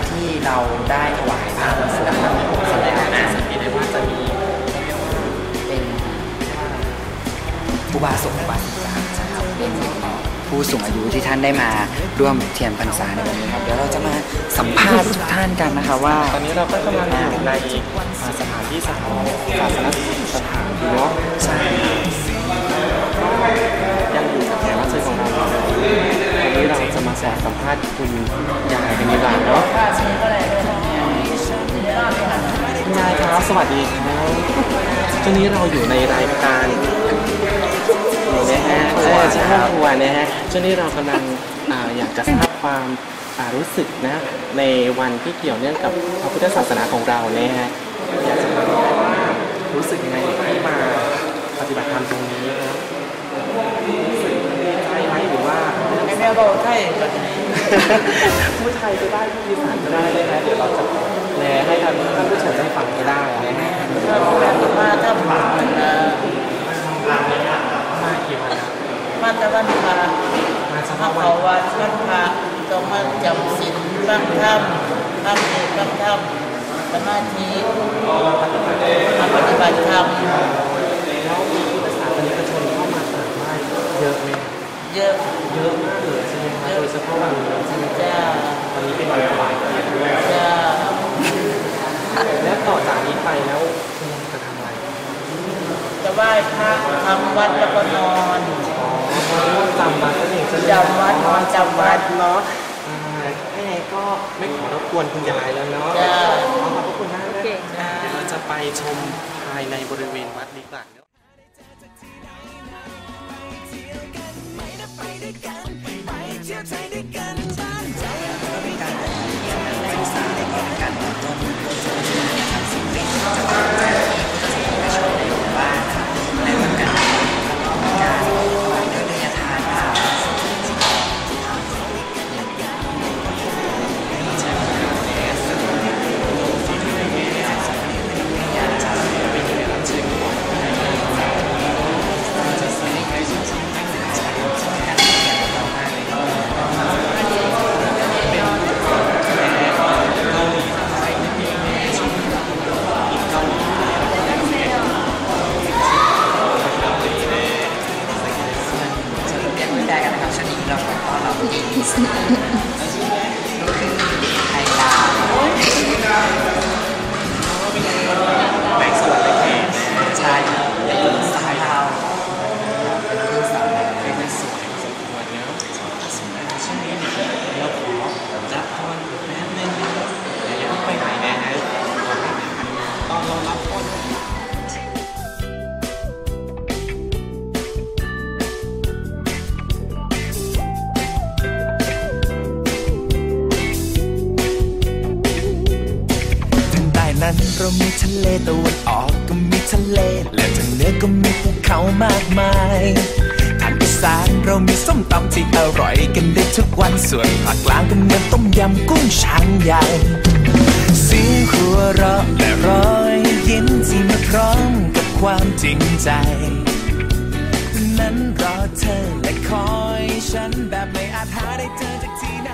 ากที่เราได้ถวายพระบวงสรวงเสร็จแล้วอะสังเกตได้ว่าจะมีเป็นอุบาสกอุบาสิกานะครับเป็นผู้สูงอายุที่ท่านได้มาร่วมเทียนพรรษาในวันนี้ครับเดี๋ยวเราจะมาสัมภาษณ์ทุกท่านกันนะคะว่า ตอนนี้เราก็กำลังอยู่ในสถานที่สถานศาสนสถานอยู่เนาะใช่ สวัสดีครับช่วงนี้เราอยู่ในรายการอยู่นะฮะเออช่ครัวนะฮะช่วงนี้เรากำลังอ่าอยากจะทราบความอ่ารู้สึกนะในวันที่เกี่ยวเนื่องกับพระพุทธศาสนาของเราเนี่ยฮะอยากจะถามว่ารู้สึกยังไงที่มาปฏิบัติธรรมตรงนี้ครับใช่ไหมหรือว่าแม่บอกใช่แบบนี้ผู้ไทยก็ได้ผู้อีสานก็ได้เลยนะเดี๋ยวเราจะแปลให้ทานท่านผู้ชมได้ฟังให้ได้ ถ้าแม่มาถ้าผ่านนะมากี่วันมาตะวันพามาเฉมาพาะวันเขาวันวันพาต้องมาจำศีลบ้งถ้ำบ้งเอกบ้างถ้ำสมาธิปฏิบัติธรรมแล้วมีพุทธศาสนิกชนเข้ามากราบไหว้เยอะไหมเยอะเยอะมากเลยใช่ไหมครับโดยเฉพาะวันนี้ใช่ไหมครับจ้าวันนี้เป็นวันถวายเพลด้วย จ้า และต่อจากนี้ไปแล้วคุณจะทำอะไร จะ ไหว้พระทำวัดแล้วก็นอนอ๋อมาร่วมจำวัดนั่นเองใช่ไหมจำวัดนอนจำวัดเนาะอ่าถ้าไงก็ไม่ขอรบกวนคุณยายแล้วเนาะจ้าขอขอบพระคุณมากนะเก่งนะเดี๋ยวเราจะไปชมภายในบริเวณวัดดีกว่าเนอะศึก นะ นเรามีทะเลตะวันออกก็มีทะเล และทางเหนือก็มีภูเขามากมายทางอีสานเรามีส้มตำที่อร่อยกันได้ทุกวันส่วนภาคกลางก็เหมือต้มยำกุ้งช้างใหญ่เสียงหัวเราะและรอยยิ้มที่มาพร้อมกับความจริงใจ นั้นรอเธอและคอยฉันแบบไม่อาจหาได้เจอจากที่ไหน